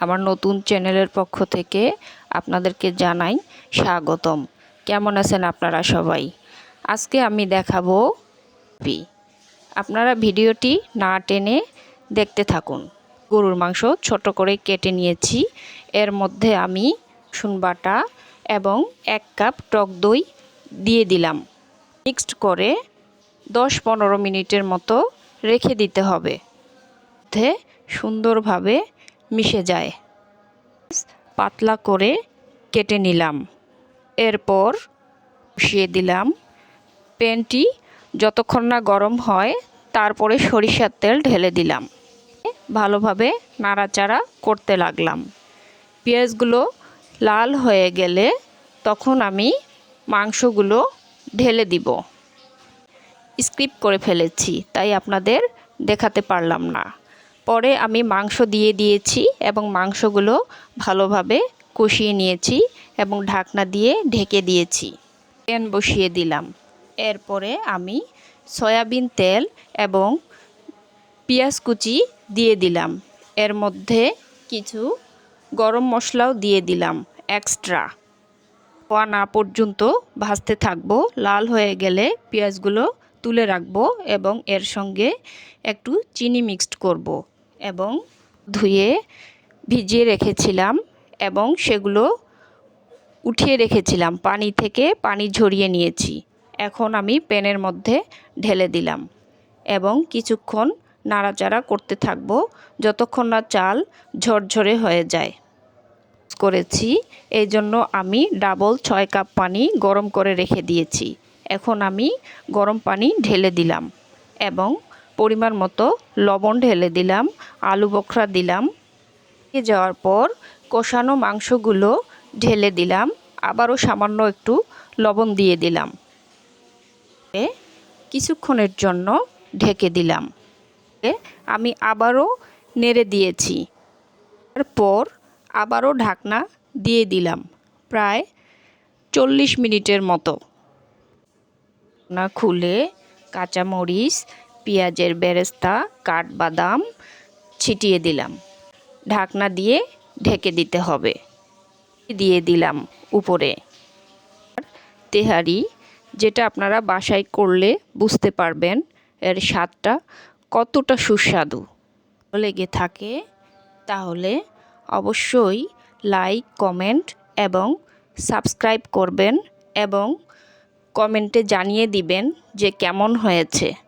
আমার নতুন চ্যানেলের পক্ষ থেকে আপনাদেরকে জানাই স্বাগতম। কেমন আছেন আপনারা সবাই? আজকে আমি দেখাবো পি। আপনারা ভিডিওটি না টেনে দেখতে থাকুন। গরুর মাংস ছোট করে কেটে নিয়েছি। এর মধ্যে আমি বাটা এবং এক কাপ টক দই দিয়ে দিলাম। মিক্সড করে দশ পনেরো মিনিটের মতো রেখে দিতে হবে। সুন্দরভাবে মিশে যায়। পাতলা করে কেটে নিলাম। এরপর বসিয়ে দিলাম প্যানটি। যতক্ষণ না গরম হয়, তারপরে সরিষার তেল ঢেলে দিলাম। ভালোভাবে নাড়াচাড়া করতে লাগলাম। পেঁয়াজগুলো লাল হয়ে গেলে তখন আমি মাংসগুলো ঢেলে দিব। স্কিপ করে ফেলেছি, তাই আপনাদের দেখাতে পারলাম না। পরে আমি মাংস দিয়ে দিয়েছি এবং মাংসগুলো ভালোভাবে কষিয়ে নিয়েছি এবং ঢাকনা দিয়ে ঢেকে দিয়েছি। প্যান বসিয়ে দিলাম। এরপরে আমি সয়াবিন তেল এবং পেঁয়াজ কুচি দিয়ে দিলাম। এর মধ্যে কিছু গরম মশলাও দিয়ে দিলাম এক্সট্রা। হওয়া না পর্যন্ত ভাজতে থাকব। লাল হয়ে গেলে পেঁয়াজগুলো তুলে রাখব এবং এর সঙ্গে একটু চিনি মিক্সড করব। এবং ধুয়ে ভিজিয়ে রেখেছিলাম এবং সেগুলো উঠিয়ে রেখেছিলাম। পানি থেকে পানি ঝরিয়ে নিয়েছি। এখন আমি প্যানের মধ্যে ঢেলে দিলাম এবং কিছুক্ষণ নাড়াচাড়া করতে থাকব। যতক্ষণ না চাল ঝরঝরে হয়ে যায়। করেছি। এই জন্য আমি ডাবল ছয় কাপ পানি গরম করে রেখে দিয়েছি। এখন আমি গরম পানি ঢেলে দিলাম এবং পরিমাণ মতো লবণ ঢেলে দিলাম, আলু বখরা দিলাম। যাওয়ার পর কষানো মাংসগুলো ঢেলে দিলাম, আবারও সামান্য একটু লবণ দিয়ে দিলাম। কিছুক্ষণের জন্য ঢেকে দিলাম। আমি আবারও নেড়ে দিয়েছি। তারপর আবারও ঢাকনা দিয়ে দিলাম প্রায় চল্লিশ মিনিটের মতো। না খুলে কাঁচামরিচ পেঁয়াজের বেরেস্তা, কাঠবাদাম ছিটিয়ে দিলাম। ঢাকনা দিয়ে ঢেকে দিতে হবে। দিয়ে দিলাম উপরে। তেহারি, যেটা আপনারা বাসায় করলে বুঝতে পারবেন, এর স্বাদটা কতটা সুস্বাদু। লেগে থাকে, তাহলে অবশ্যই লাইক, কমেন্ট এবং সাবস্ক্রাইব করবেন এবং কমেন্টে জানিয়ে দিবেন যে কেমন হয়েছে।